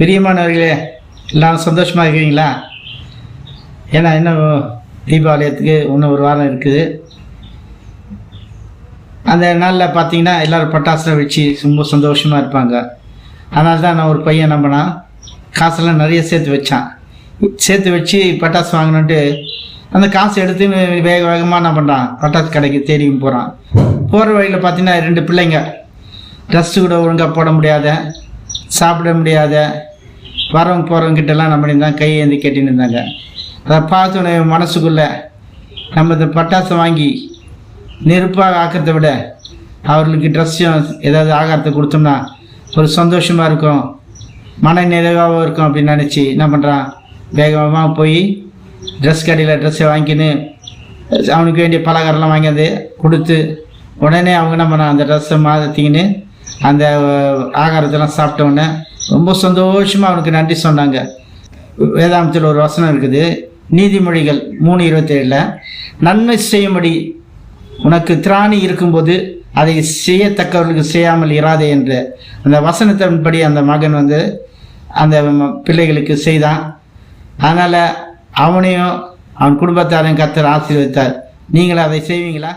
பிரியமானவர்களே எல்லாம் சந்தோஷமாக இருக்கிறீங்களா? ஏன்னா இன்னும் தீபாவளியத்துக்கு இன்னும் ஒரு வாரம் இருக்குது. அந்த நாளில் பார்த்தீங்கன்னா எல்லோரும் பட்டாசுலாம் வச்சு ரொம்ப சந்தோஷமாக இருப்பாங்க. அதனால தான் நான் ஒரு பையன் நம்பினான் காசெல்லாம் நிறைய சேர்த்து வச்சான். சேர்த்து வச்சு பட்டாசு வாங்கினுட்டு அந்த காசு எடுத்து வேக வேகமாக என்ன பண்ணுறான் பட்டாசு கடைக்கு தேடியும் போகிறான் போகிற வழியில் பார்த்தீங்கன்னா ரெண்டு பிள்ளைங்க ட்ரெஸ்ஸு கூட ஒழுங்காக போட முடியாத சாப்பிட முடியாத வரவங்க போகிறவங்க கிட்டலாம் நம்ம தான் கையேந்தி ஏந்தி கேட்டுன்னு இருந்தாங்க. அதை பார்த்தோன்னே மனசுக்குள்ளே நம்ம இந்த பட்டாசு வாங்கி நெருப்பாக ஆக்கிறத விட அவர்களுக்கு ட்ரெஸ்ஸும் ஏதாவது ஆகாரத்தை கொடுத்தோம்னா ஒரு சந்தோஷமாக இருக்கும். மன நிறைவாகவும் இருக்கும் அப்படின்னு நினச்சி என்ன பண்ணுறான் வேகமாக போய் ட்ரெஸ் கடையில் ட்ரெஸ்ஸை வாங்கிக்கின்னு அவனுக்கு வேண்டிய பலகாரம்லாம் வாங்கியாந்து கொடுத்து உடனே அவங்க என்ன பண்ணான் அந்த ட்ரெஸ்ஸை மாற்றிக்கின்னு அந்த ஆகாரத்தெல்லாம் சாப்பிட்ட உடனே ரொம்ப சந்தோஷமாக அவனுக்கு நன்றி சொன்னாங்க. வேதாந்தத்தில் ஒரு வசனம் இருக்குது. நீதிமொழிகள் மூணு இருபத்தேழில் நன்மை செய்யும்படி உனக்கு திராணி இருக்கும்போது அதை செய்யத்தக்கவர்களுக்கு செய்யாமல் இராதே என்று. அந்த வசனத்தின்படி அந்த மகன் வந்து அந்த பிள்ளைகளுக்கு செய்தான். அதனால் அவனையும் அவன் குடும்பத்தாரையும் கத்தர் ஆசீர்வதித்தார். நீங்களும் அதை செய்வீங்களா?